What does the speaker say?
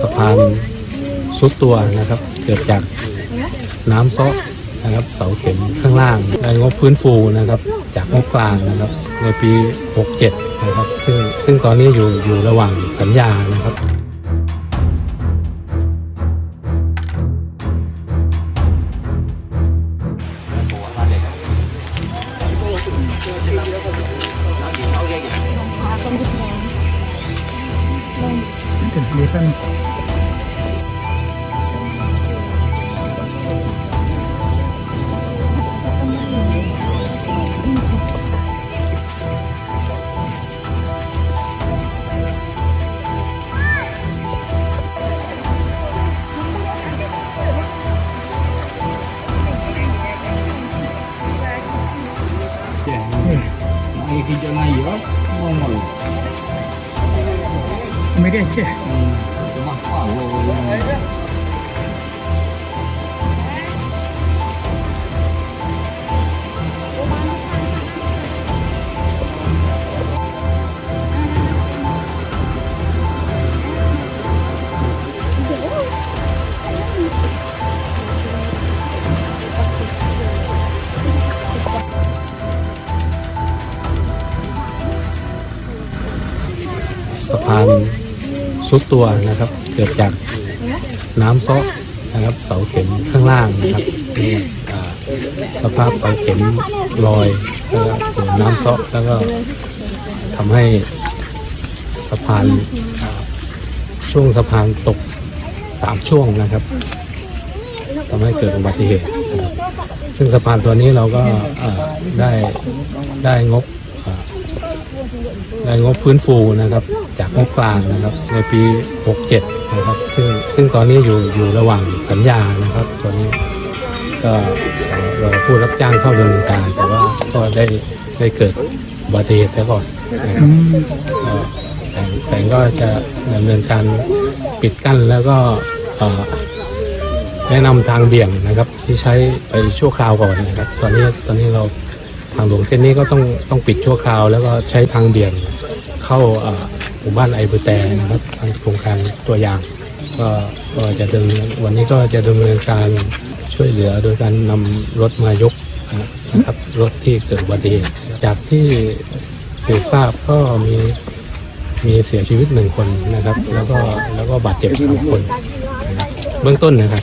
สะพานซุดตัวนะครับ เกิดจากน้ำซอนะครับ เสาเข็มข้างล่างได้งบฟื้นฟูนะครับ จากงบกลางนะครับ ในปี 67 นะครับ ซึ่งซึ่งตอนนี้อยู่อยู่ระหว่างสัญญานะครับ Ini kerja naik ya, 有，某某，没得钱。嗯，行吧，挂了，我。 สะพานซุดตัวนะครับ เกิดจากน้ำซอกนะครับ เสาเข็มข้างล่างนะครับสภาพเสาเข็มลอยแล้วก็เกิดน้ำซอกแล้วก็ทำให้สะพานช่วงสะพานตกสามช่วงนะครับทำให้เกิดอุบัติเหตุนะครับซึ่งสะพานตัวนี้เราก็ได้ได้งบ อ่าได้งบฟื้นฟูนะครับ จากงบกลางนะครับ ในปี 67 นะครับ ซึ่งซึ่งตอนนี้อยู่อยู่ระหว่างสัญญานะครับตอนนี้ก็เรอผู้รับจ้างเข้าดำเนินการ แต่ว่าก็ได้ได้เกิดอุบัติเหตุซะก่อนนะครับแผนแผนก็จะดำเนินการปิดกั้นแล้วก็แนะนำทางเบี่ยงนะครับ ที่ใช้ไปชั่วคราวก่อนนะครับ ตอนนี้ตอนนี้เราางหลวงเส้นนี้ก็ต้องต้องปิดชั่วคราว แล้วก็ใช้ทางเบี่ยงเข้าหมู่บ้านไอเบอร์แตนะครับทางโครงการตัวอย่างก็ก็จะดำเนินวันนี้ก็จะดำเนินการช่วยเหลือโดยการนำรถมายกนะครับรถที่เกิดอุบัติเหตุจากที่สืบทราบก็มีมีเสียชีวิตหนึ่งคนนะครับ แล้วก็แล้วก็บาดเจ็บสามคนเบื้องต้นนะครับ